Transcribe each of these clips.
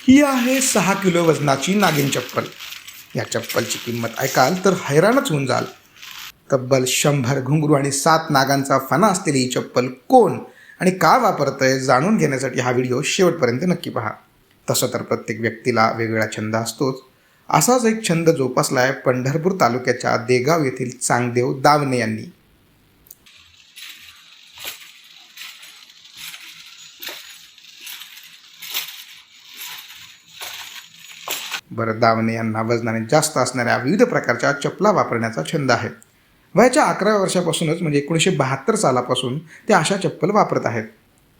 ही आहे सहा किलो वजनाची नागिन चप्पल. या चप्पलची किंमत ऐकाल तर हैराणच होऊन जाल. तब्बल शंभर घुंगरू आणि सात नागांचा फणा असलेली ही चप्पल कोण आणि का वापरतंय जाणून घेण्यासाठी हा व्हिडिओ शेवटपर्यंत नक्की पहा. तसं तर प्रत्येक व्यक्तीला वेगवेगळा छंद असतोच. असाच एक छंद जोपासला आहे पंढरपूर तालुक्याच्या देगाव येथील चांगदेव दावणे यांनी. बरं दावणे यांना वजनाने जास्त असणाऱ्या विविध प्रकारच्या चपला वापरण्याचा छंद आहे. वयाच्या अकराव्या वर्षापासूनच म्हणजे एकोणीसशे बहात्तर सालापासून ते अशा चप्पल वापरत आहेत.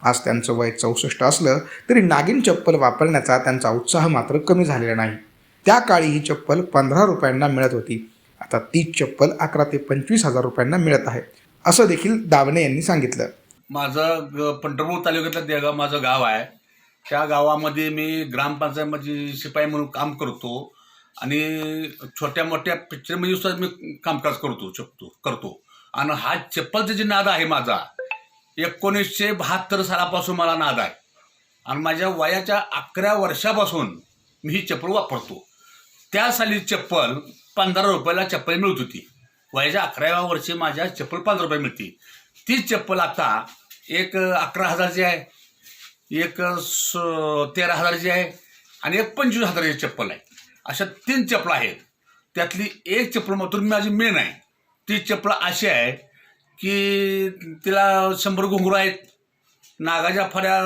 आज त्यांचं वय चौसष्ट असलं तरी नागिन चप्पल वापरण्याचा त्यांचा उत्साह मात्र कमी झालेला नाही. त्या काळी ही चप्पल पंधरा रुपयांना मिळत होती. आता तीच चप्पल अकरा ते पंचवीस हजार रुपयांना मिळत आहे. असं देखील दावणे यांनी सांगितलं. माझं ग- पंढरपूर तालुक्यातलं देगाव माझं गाव आहे. त्या गावामध्ये मी ग्रामपंचायतमध्ये शिपाई म्हणून काम करतो आणि छोट्या मोठ्या पिक्चरमध्ये सुद्धा मी कामकाज करतो शकतो करतो. आणि हा चप्पलचा जे नाद आहे माझा एकोणीसशे बहात्तर सालापासून मला नाद आहे. आणि माझ्या वयाच्या अकरा वर्षापासून मी ही चप्पल वापरतो. त्या साली चप्पल पंधरा रुपयाला चप्पल मिळत होती. वयाच्या अकराव्या वर्षी माझ्या चप्पल पंधरा रुपये मिळते. तीच चप्पल आता एक अकरा हजारची आहे. एक स- तेरा हजाराची आहे आणि एक पंचवीस हजाराची चप्पल आहे. अशा तीन चपला आहेत. त्यातली एक चप्पल मात्र माझी मेन आहे. ती चप्पल अशी आहे की तिला शंभर घुंगरू आहेत नागाच्या फड्या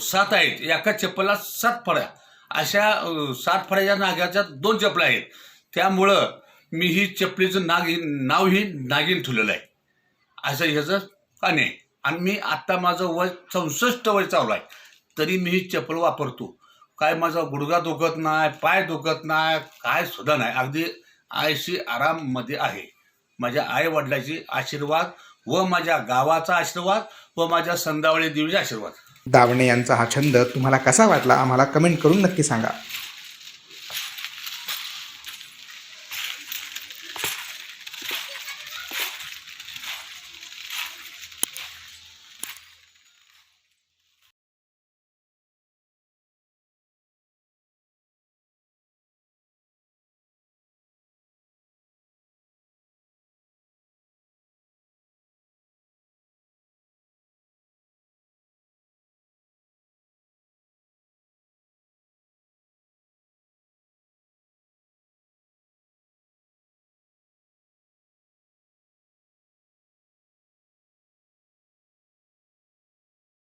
सात आहेत. एका चप्पलला सात फड्या अशा सात फड्याच्या नागाच्या दोन चपल्या आहेत. त्यामुळं मी ही चपलीचं नाग नाव ही नागिन ठेवलेलं आहे. असं ह्याचं आणि आहे. आणि मी आत्ता माझं वय चौसष्ट वय चालू आहे. तरी मी ही चप्पल वापरतो. काय माझा गुडघा दुखत नाही पाय दुखत नाही काय सुद्धा नाही. अगदी आयशी आराममध्ये आहे. माझ्या आईवडिलाची आशीर्वाद व माझ्या गावाचा आशीर्वाद व माझ्या संदावळी देवीचा आशीर्वाद. दावणे यांचा हा छंद तुम्हाला कसा वाटला? आम्हाला कमेंट करून नक्की सांगा.